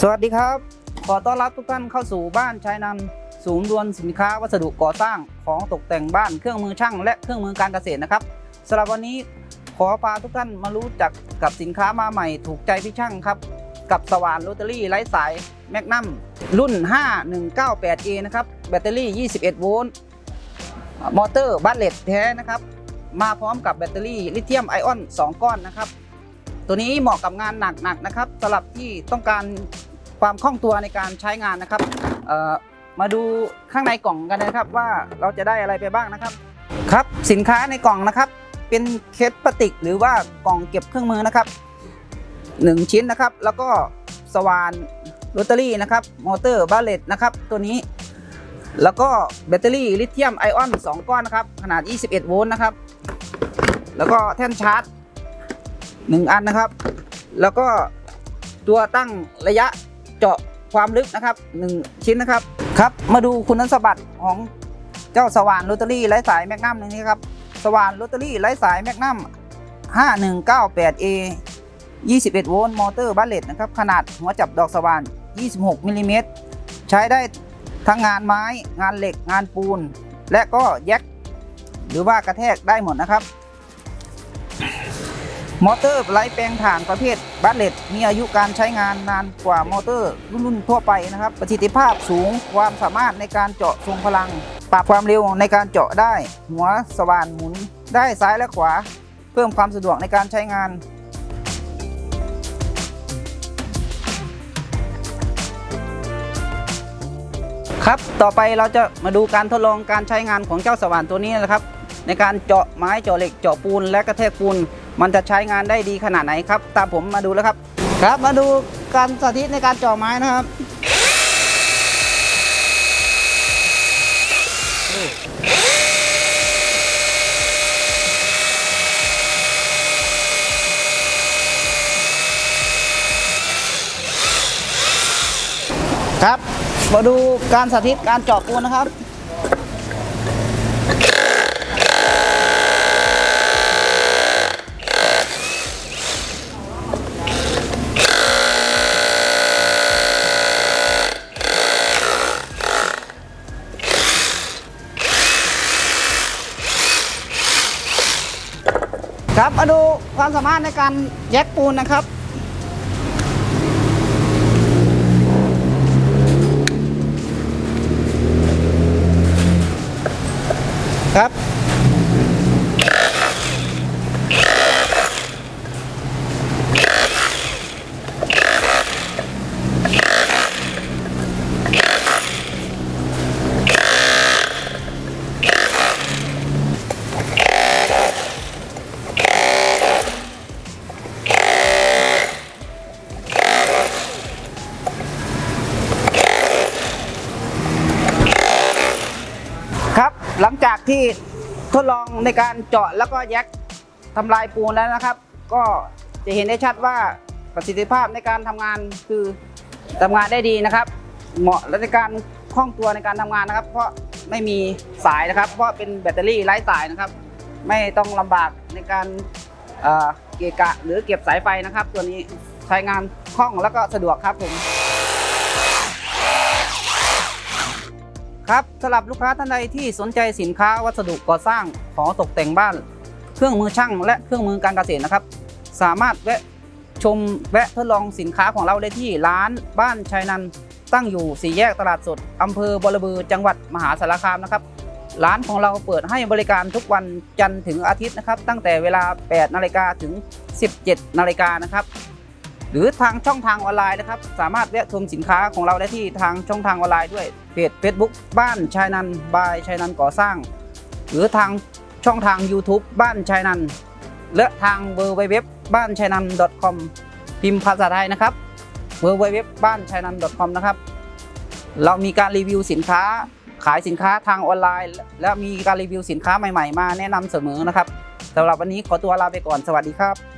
สวัสดีครับ ขอต้อนรับทุกท่านเข้าสู่บ้านชายนันศูนย์รวมสินค้าวัสดุก่อสร้างของตกแต่งบ้านเครื่องมือช่าง และเครื่องมือการเกษตรนะครับสำหรับวันนี้ขอพาทุกท่านมารู้จักกับสินค้ามาใหม่ถูกใจพี่ช่างครับ กับสว่านโรตารี่ไร้สายแมกนัมรุ่น 5198A นะครับแบตเตอรี่ 21 โวลต์มอเตอร์บัตเลตแท้นะครับ มาพร้อมกับแบตเตอรี่ลิเธียมไอออน 2 ก้อนนะครับ ตัวนี้เหมาะกับงานหนักๆนะครับสำหรับที่ต้องการ ความคล่องตัวในการใช้งานนะครับเอ่อมาดูข้างในกล่องกันนะครับว่าเราจะได้อะไรไปบ้างนะครับ ครับสินค้าในกล่องนะครับ เป็นเคสพลาสติก หรือว่ากล่องเก็บเครื่องมือนะครับหนึ่งชิ้นนะครับ แล้วก็สว่านโรตารี่นะครับมอเตอร์บาเลตนะครับตัวนี้ แล้วก็แบตเตอรี่ลิเธียมไอออน 2 ก้อนนะครับ ขนาด 21 โวลต์นะครับ แล้วก็แท่นชาร์จ 1 อันนะครับ แล้วก็ตัวตั้งระยะ เจาะความลึกนะครับ 1 ชิ้นนะครับครับ มาดูคุณสมบัติของเจ้าสว่านโรตารี่ไร้สายแมกนัมนี้ครับสว่านโรตารี่ไร้สายแมกนัม 5198A 21 โวลต์มอเตอร์บัลเลตนะครับขนาดหัวจับดอกสว่าน 26มิลลิเมตรใช้ได้ทั้งงานไม้งานเหล็กงานปูน และก็แยกหรือว่ากระแทกได้หมดนะครับ มอเตอร์ไร้แปลงถ่านประเภทบัตเลตมีอายุการใช้งานนานกว่ามอเตอร์รุ่นทั่วไปนะครับ ประสิทธิภาพสูงความสามารถในการเจาะทรงพลัง ปรับความเร็วในการเจาะได้ หัวสว่านหมุนได้ซ้ายและขวา เพิ่มความสะดวกในการใช้งาน ครับต่อไปเราจะมาดูการทดลองการใช้งานของเจ้าสว่านตัวนี้นะครับ ในการเจาะไม้เจาะเหล็กเจาะปูนและกระแทกปูน มันจะใช้งานได้ดีขนาดไหนครับ ตามผมมาดูแล้วครับ ครับมาดูการสาธิตในการเจาะไม้นะครับครับ มาดูการสาธิตการเจาะปูนนะครับ ครับมาดูความสามารถในการแยกปูนนะครับครับ หลังจากที่ทดลองในการเจาะแล้วก็แยกทำลายปูนแล้วนะครับ ก็จะเห็นได้ชัดว่าประสิทธิภาพในการทำงานคือทำงานได้ดีนะครับ เหมาะและในการคล่องตัวในการทำงานนะครับ เพราะไม่มีสายนะครับ เพราะเป็นแบตเตอรี่ไร้สายนะครับ ไม่ต้องลำบากในการเอ่อเกะกะหรือเก็บสายไฟนะครับ ตัวนี้ใช้งานคล่องแล้วก็สะดวกครับผม ครับสำหรับลูกค้าท่านใดที่สนใจสินค้าวัสดุก่อสร้างของตกแต่งบ้าน เครื่องมือช่างและเครื่องมือการเกษตรนะครับ สามารถแวะชมแวะทดลองสินค้าของเราได้ที่ร้านบ้านชัยนันตั้งอยู่สี่แยกตลาดสดอำเภอบรบือจังหวัดมหาสารคามนะครับ ร้านของเราเปิดให้บริการทุกวันจันทร์ถึงอาทิตย์นะครับ ตั้งแต่เวลา 8 นาฬิกาถึง 17 นาฬิกานะครับ รือทางช่องทางออนไลน์นะครับ สามารถแวะชมสินค้าของเราได้ที่ทางช่องทางออนไลน์ด้วยเพจ Facebook บ้านชายนันบายชายนันก่อสร้าง หรือทางช่องทาง YouTube บ้านชายนันและทางเวอร์ไวเว็บบ้านชายนัน .com พิมพ์ภาษาไทยนะครับเวอร์ไวเว็บบ้านชายนัน .com นะครับเรามีการรีวิวสินค้าขายสินค้าทางออนไลน์ และมีการรีวิวสินค้าใหม่ ๆ มาแนะนำเสมอนะครับสำหรับวันนี้ขอตัวลาไปก่อนสวัสดีครับ